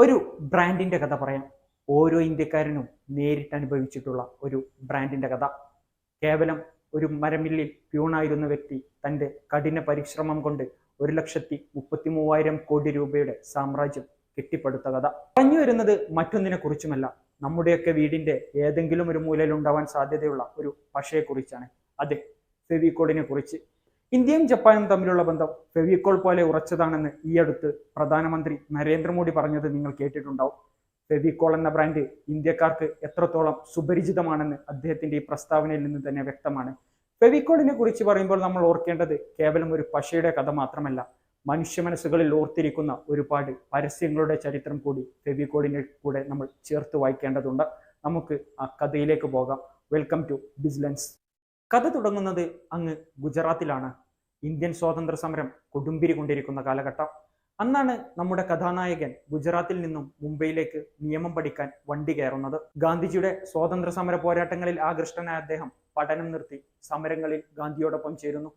ഒരു ബ്രാൻഡിന്റെ കഥ പറയാം. ഓരോ ഇന്ത്യക്കാരനും നേരിട്ട് അനുഭവിച്ചിട്ടുള്ള ഒരു ബ്രാൻഡിന്റെ കഥ. കേവലം ഒരു മരമില്ലിൽ പ്യൂണായിരുന്ന വ്യക്തി തന്റെ കഠിന പരിശ്രമം കൊണ്ട് ഒരു ലക്ഷത്തി മുപ്പത്തി മൂവായിരം കോടി രൂപയുടെ സാമ്രാജ്യം കെട്ടിപ്പടുത്ത കഥ. പറഞ്ഞു വരുന്നത് മറ്റൊന്നിനെ കുറിച്ചുമല്ല. നമ്മുടെയൊക്കെ വീടിന്റെ ഏതെങ്കിലും ഒരു മൂലയിൽ ഉണ്ടാവാൻ സാധ്യതയുള്ള ഒരു പശയെക്കുറിച്ചാണ് അതെ ഫെവിക്കോളിനെ കുറിച്ച്. ഇന്ത്യയും ജപ്പാനും തമ്മിലുള്ള ബന്ധം ഫെവിക്കോൾ പോലെ ഉറച്ചതാണെന്ന് ഈ അടുത്ത് പ്രധാനമന്ത്രി നരേന്ദ്രമോദി പറഞ്ഞത് നിങ്ങൾ കേട്ടിട്ടുണ്ടാവും. ഫെവിക്കോൾ എന്ന ബ്രാൻഡ് ഇന്ത്യക്കാർക്ക് എത്രത്തോളം സുപരിചിതമാണെന്ന് അദ്ദേഹത്തിന്റെ ഈ പ്രസ്താവനയിൽ നിന്ന് തന്നെ വ്യക്തമാണ്. ഫെവിക്കോളിനെ കുറിച്ച് പറയുമ്പോൾ നമ്മൾ ഓർക്കേണ്ടത് കേവലം ഒരു പശയുടെ കഥ മാത്രമല്ല മനുഷ്യ മനസ്സുകളിൽ ഓർത്തിരിക്കുന്ന ഒരുപാട് പരസ്യങ്ങളുടെ ചരിത്രം കൂടി ഫെവിക്കോളിനെ കൂടെ നമ്മൾ ചേർത്ത് വായിക്കേണ്ടതുണ്ട്. നമുക്ക് ആ കഥയിലേക്ക് പോകാം. വെൽക്കം ടു ബിസ്ലൻസ് കഥ തുടങ്ങുന്നത് അങ്ങ് ഗുജറാത്തിലാണ്. ഇന്ത്യൻ സ്വാതന്ത്ര്യ സമരം കൊടുമ്പിരി കൊണ്ടിരിക്കുന്ന കാലഘട്ടം. അന്നാണ് നമ്മുടെ കഥാനായകൻ ഗുജറാത്തിൽ നിന്നും മുംബൈയിലേക്ക് നിയമം പഠിക്കാൻ വണ്ടി കയറുന്നത്. ഗാന്ധിജിയുടെ സ്വാതന്ത്ര്യ സമര പോരാട്ടങ്ങളിൽ ആകൃഷ്ടനായ അദ്ദേഹം പഠനം നിർത്തി സമരങ്ങളിൽ ഗാന്ധിയോടൊപ്പം ചേരുന്നു.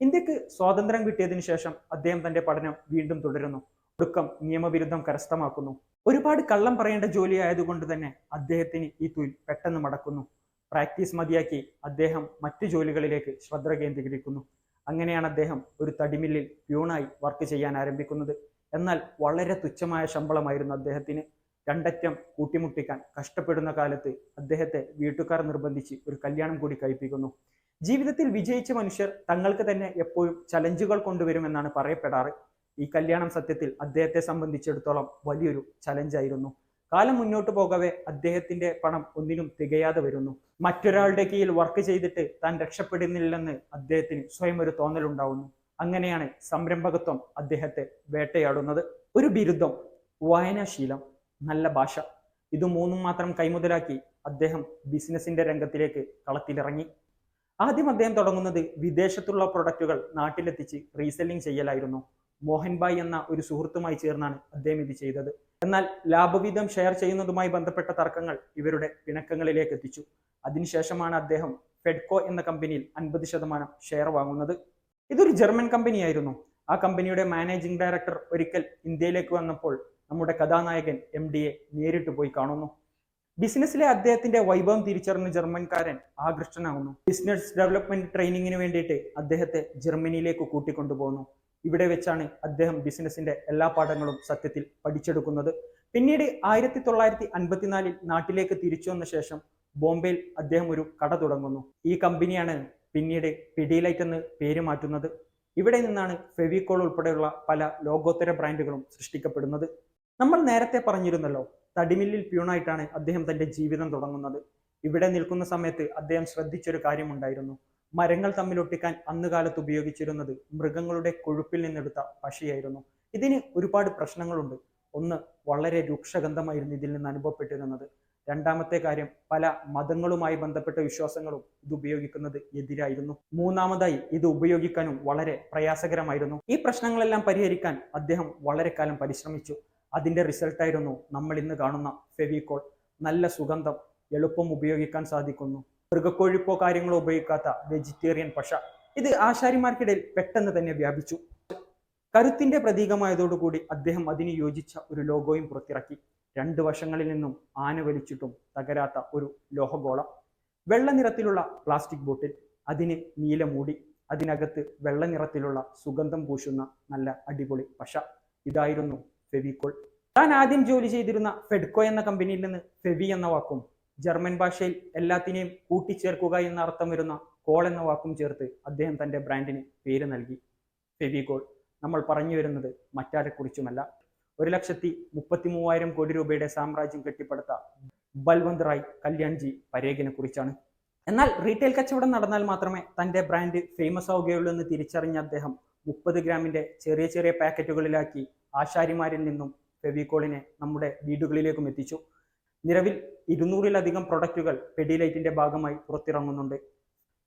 ഇന്ത്യയ്ക്ക് സ്വാതന്ത്ര്യം കിട്ടിയതിനു ശേഷം അദ്ദേഹം തന്റെ പഠനം വീണ്ടും തുടരുന്നു. ഒടുക്കം നിയമവിരുദ്ധം കരസ്ഥമാക്കുന്നു. ഒരുപാട് കള്ളം പറയേണ്ട ജോലി ആയതുകൊണ്ട് തന്നെ അദ്ദേഹത്തിന് ഈ തൊഴിൽ പെട്ടെന്ന് മടക്കുന്നു. പ്രാക്ടീസ് മതിയാക്കി അദ്ദേഹം മറ്റു ജോലികളിലേക്ക് ശ്രദ്ധ കേന്ദ്രീകരിക്കുന്നു. അങ്ങനെയാണ് അദ്ദേഹം ഒരു തടിമില്ലിൽ പ്യൂണായി വർക്ക് ചെയ്യാൻ ആരംഭിക്കുന്നത്. എന്നാൽ വളരെ തുച്ഛമായ ശമ്പളമായിരുന്നു അദ്ദേഹത്തിന്. രണ്ടറ്റം കൂട്ടിമുട്ടിക്കാൻ കഷ്ടപ്പെടുന്ന കാലത്ത് അദ്ദേഹത്തെ വീട്ടുകാർ നിർബന്ധിച്ച് ഒരു കല്യാണം കൂടി കഴിപ്പിക്കുന്നു. ജീവിതത്തിൽ വിജയിച്ച മനുഷ്യർ തങ്ങൾക്ക് തന്നെ എപ്പോഴും ചലഞ്ചുകൾ കൊണ്ടുവരുമെന്നാണ് പറയപ്പെടാറ്. ഈ കല്യാണം സത്യത്തിൽ അദ്ദേഹത്തെ സംബന്ധിച്ചിടത്തോളം വലിയൊരു ചലഞ്ചായിരുന്നു. കാലം മുന്നോട്ട് പോകവേ അദ്ദേഹത്തിന്റെ പണം ഒന്നിനും തികയാതെ വരുന്നു. മറ്റൊരാളുടെ കീഴിൽ വർക്ക് ചെയ്തിട്ട് താൻ രക്ഷപ്പെടുന്നില്ലെന്ന് അദ്ദേഹത്തിന് സ്വയം ഒരു തോന്നലുണ്ടാവുന്നു. അങ്ങനെയാണ് സംരംഭകത്വം അദ്ദേഹത്തെ വേട്ടയാടുന്നത്. ഒരു ബിരുദം വായനാശീലം നല്ല ഭാഷ. ഇത് മൂന്നും മാത്രം കൈമുതലാക്കി അദ്ദേഹം ബിസിനസിന്റെ രംഗത്തിലേക്ക് കളത്തിലിറങ്ങി. ആദ്യം അദ്ദേഹം തുടങ്ങുന്നത് വിദേശത്തുള്ള പ്രൊഡക്റ്റുകൾ നാട്ടിലെത്തിച്ച് റീസെല്ലിംഗ് ചെയ്യലായിരുന്നു. മോഹൻബായ് എന്ന ഒരു സുഹൃത്തുമായി ചേർന്നാണ് അദ്ദേഹം ഇത് ചെയ്തത്. എന്നാൽ ലാഭവിധം ഷെയർ ചെയ്യുന്നതുമായി ബന്ധപ്പെട്ട തർക്കങ്ങൾ ഇവരുടെ പിണക്കങ്ങളിലേക്ക് എത്തിച്ചു. അതിനുശേഷമാണ് അദ്ദേഹം ഫെഡ്കോ എന്ന കമ്പനിയിൽ അൻപത് ശതമാനം ഷെയർ വാങ്ങുന്നത്. ഇതൊരു ജർമ്മൻ കമ്പനിയായിരുന്നു. ആ കമ്പനിയുടെ മാനേജിംഗ് ഡയറക്ടർ ഒരിക്കൽ ഇന്ത്യയിലേക്ക് വന്നപ്പോൾ നമ്മുടെ കഥാനായകൻ എം എ നേരിട്ട് പോയി കാണുന്നു. ബിസിനസ്സിലെ അദ്ദേഹത്തിന്റെ വൈഭവം തിരിച്ചറിഞ്ഞ ജർമ്മൻകാരൻ ആകൃഷ്ടനാകുന്നു. ബിസിനസ് ഡെവലപ്മെന്റ് ട്രെയിനിങ്ങിന് വേണ്ടിയിട്ട് അദ്ദേഹത്തെ ജർമ്മനിയിലേക്ക് കൂട്ടിക്കൊണ്ടുപോകുന്നു. ഇവിടെ വെച്ചാണ് അദ്ദേഹം ബിസിനസിന്റെ എല്ലാ പാഠങ്ങളും സത്യത്തിൽ പഠിച്ചെടുക്കുന്നത്. പിന്നീട് ആയിരത്തി തൊള്ളായിരത്തി അൻപത്തിനാലിൽ നാട്ടിലേക്ക് തിരിച്ചു വന്ന ശേഷം ബോംബെയിൽ അദ്ദേഹം ഒരു കട തുടങ്ങുന്നു. ഈ കമ്പനിയാണ് പിന്നീട് പിടിയിലൈറ്റ് എന്ന് പേര് മാറ്റുന്നത്. ഇവിടെ നിന്നാണ് ഫെവിക്കോൾ ഉൾപ്പെടെയുള്ള പല ലോകോത്തര ബ്രാൻഡുകളും സൃഷ്ടിക്കപ്പെടുന്നത്. നമ്മൾ നേരത്തെ പറഞ്ഞിരുന്നല്ലോ തടിമില്ലിൽ പ്യൂണായിട്ടാണ് അദ്ദേഹം തന്റെ ജീവിതം തുടങ്ങുന്നത്. ഇവിടെ നിൽക്കുന്ന സമയത്ത് അദ്ദേഹം ശ്രദ്ധിച്ചൊരു കാര്യമുണ്ടായിരുന്നു. മരങ്ങൾ തമ്മിൽ ഒട്ടിക്കാൻ അന്ന് കാലത്ത് ഉപയോഗിച്ചിരുന്നത് മൃഗങ്ങളുടെ കൊഴുപ്പിൽ നിന്നെടുത്ത പശിയായിരുന്നു ഇതിന് ഒരുപാട് പ്രശ്നങ്ങളുണ്ട്. ഒന്ന് വളരെ രൂക്ഷഗന്ധമായിരുന്നു ഇതിൽ നിന്ന് അനുഭവപ്പെട്ടിരുന്നത്. രണ്ടാമത്തെ കാര്യം പല മതങ്ങളുമായി ബന്ധപ്പെട്ട വിശ്വാസങ്ങളും ഇത് ഉപയോഗിക്കുന്നത് എതിരായിരുന്നു. മൂന്നാമതായി ഇത് ഉപയോഗിക്കാനും വളരെ പ്രയാസകരമായിരുന്നു. ഈ പ്രശ്നങ്ങളെല്ലാം പരിഹരിക്കാൻ അദ്ദേഹം വളരെ കാലം പരിശ്രമിച്ചു. അതിന്റെ റിസൾട്ടായിരുന്നു നമ്മൾ ഇന്ന് കാണുന്ന ഫെവിക്കോൾ നല്ല സുഗന്ധം എളുപ്പം ഉപയോഗിക്കാൻ സാധിക്കുന്നു. മൃഗക്കൊഴുപ്പോ കാര്യങ്ങളോ ഉപയോഗിക്കാത്ത വെജിറ്റേറിയൻ പശ. ഇത് ആശാരിമാർക്കിടയിൽ പെട്ടെന്ന് തന്നെ വ്യാപിച്ചു. കരുത്തിന്റെ പ്രതീകമായതോടുകൂടി അദ്ദേഹം അതിന് യോജിച്ച ഒരു ലോഗോയും പുറത്തിറക്കി. രണ്ട് വശങ്ങളിൽ നിന്നും ആന വലിച്ചിട്ടും തകരാത്ത ഒരു ലോഹഗോളം. വെള്ള നിറത്തിലുള്ള പ്ലാസ്റ്റിക് ബോട്ടിൽ അതിന് നീല മൂടി അതിനകത്ത് വെള്ള നിറത്തിലുള്ള സുഗന്ധം പൂശുന്ന നല്ല അടിപൊളി പശ. ഇതായിരുന്നു ഫെവിക്കോൾ. താൻ ആദ്യം ജോലി ചെയ്തിരുന്ന ഫെഡ്കോ എന്ന കമ്പനിയിൽ നിന്ന് ഫെവി എന്ന വാക്കും ജർമ്മൻ ഭാഷയിൽ എല്ലാത്തിനെയും കൂട്ടിച്ചേർക്കുക എന്ന അർത്ഥം വരുന്ന കോൾ എന്ന വാക്കും ചേർത്ത് അദ്ദേഹം തന്റെ ബ്രാൻഡിന് പേര് നൽകി. ഫെവികോൾ. നമ്മൾ പറഞ്ഞു വരുന്നത് മറ്റാരെക്കുറിച്ചുമല്ല. ഒരു ലക്ഷത്തി മുപ്പത്തി മൂവായിരം കോടി രൂപയുടെ സാമ്രാജ്യം കെട്ടിപ്പടുത്ത ബൽവന്ത് റായ് കല്യാൺജി പരേഖിനെ കുറിച്ചാണ്. എന്നാൽ റീറ്റെയിൽ കച്ചവടം നടന്നാൽ മാത്രമേ തന്റെ ബ്രാൻഡ് ഫേമസ് ആവുകയുള്ളൂ എന്ന് തിരിച്ചറിഞ്ഞ അദ്ദേഹം മുപ്പത് ഗ്രാമിന്റെ ചെറിയ ചെറിയ പാക്കറ്റുകളിലാക്കി ആശാരിമാരിൽ നിന്നും ഫെവികോളിനെ നമ്മുടെ വീടുകളിലേക്കും എത്തിച്ചു. നിലവിൽ ഇരുന്നൂറിലധികം പ്രൊഡക്റ്റുകൾ പെഡിലൈറ്റിന്റെ ഭാഗമായി പുറത്തിറങ്ങുന്നുണ്ട്.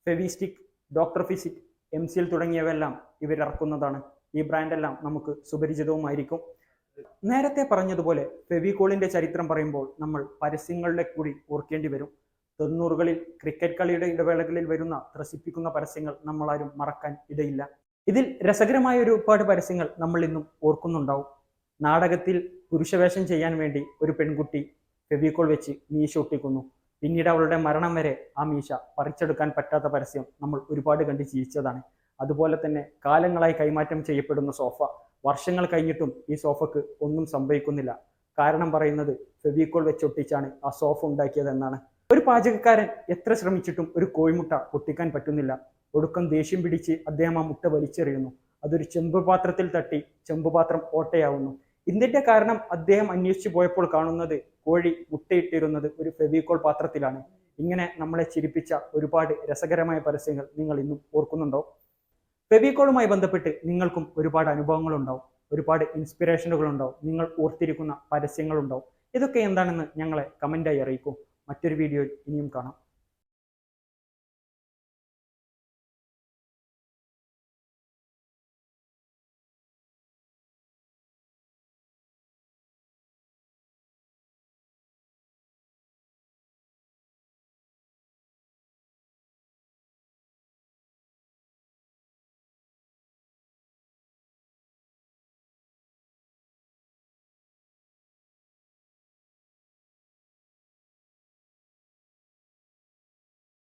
Fevistik doctor Fixit M C L തുടങ്ങിയവയെല്ലാം ഇവരിറക്കുന്നതാണ് ഈ ബ്രാൻഡെല്ലാം നമുക്ക് സുപരിചിതവുമായിരിക്കും. നേരത്തെ പറഞ്ഞതുപോലെ ഫെവിക്കോളിന്റെ ചരിത്രം പറയുമ്പോൾ നമ്മൾ പരസ്യങ്ങളുടെ കൂടി ഓർക്കേണ്ടി വരും. തൊണ്ണൂറുകളിൽ ക്രിക്കറ്റ് കളിയുടെ ഇടവേളകളിൽ വരുന്ന ത്രസിപ്പിക്കുന്ന പരസ്യങ്ങൾ നമ്മളാരും മറക്കാൻ ഇടയില്ല. ഇതിൽ രസകരമായ ഒരുപാട് പരസ്യങ്ങൾ നമ്മൾ ഇന്നും ഓർക്കുന്നുണ്ടാവും. നാടകത്തിൽ പുരുഷവേഷം ചെയ്യാൻ വേണ്ടി ഒരു പെൺകുട്ടി ഫെവിക്കോൾ വെച്ച് മീശ ഒട്ടിക്കുന്നു. പിന്നീട് അവളുടെ മരണം വരെ ആ മീശ പറിച്ചെടുക്കാൻ പറ്റാത്ത പരസ്യം നമ്മൾ ഒരുപാട് കണ്ട് ജീവിച്ചതാണ് അതുപോലെ തന്നെ കാലങ്ങളായി കൈമാറ്റം ചെയ്യപ്പെടുന്ന സോഫ. വർഷങ്ങൾ കഴിഞ്ഞിട്ടും ഈ സോഫക്ക് ഒന്നും സംഭവിക്കുന്നില്ല. കാരണം പറയുന്നത് ഫെവിക്കോൾ വെച്ചൊട്ടിച്ചാണ് ആ സോഫ ഉണ്ടാക്കിയതെന്നാണ്. ഒരു പാചകക്കാരൻ എത്ര ശ്രമിച്ചിട്ടും ഒരു കോഴിമുട്ട പൊട്ടിക്കാൻ പറ്റുന്നില്ല. ഒടുക്കം ദേഷ്യം പിടിച്ച് അദ്ദേഹം ആ മുട്ട വലിച്ചെറിയുന്നു. അതൊരു ചെമ്പ് പാത്രത്തിൽ തട്ടി ചെമ്പ് പാത്രം ഓട്ടയാവുന്നു. ഇതിന്റെ കാരണം അദ്ദേഹം അന്വേഷിച്ചു പോയപ്പോൾ കാണുന്നത് കോഴി മുട്ടയിട്ടിരുന്നത് ഒരു ഫെവിക്കോൾ പാത്രത്തിലാണ്. ഇങ്ങനെ നമ്മളെ ചിരിപ്പിച്ച ഒരുപാട് രസകരമായ പരസ്യങ്ങൾ നിങ്ങൾ ഇന്നും ഓർക്കുന്നുണ്ടോ? ഫെവിക്കോളുമായി ബന്ധപ്പെട്ട് നിങ്ങൾക്കും ഒരുപാട് അനുഭവങ്ങൾ ഉണ്ടാവും ഒരുപാട് ഇൻസ്പിറേഷനുകൾ ഉണ്ടാവും നിങ്ങൾ ഓർത്തിരിക്കുന്ന പരസ്യങ്ങളുണ്ടാവും. ഇതൊക്കെ എന്താണെന്ന് ഞങ്ങളെ കമന്റായി അറിയിക്കൂ. മറ്റൊരു വീഡിയോയിൽ ഇനിയും കാണാം.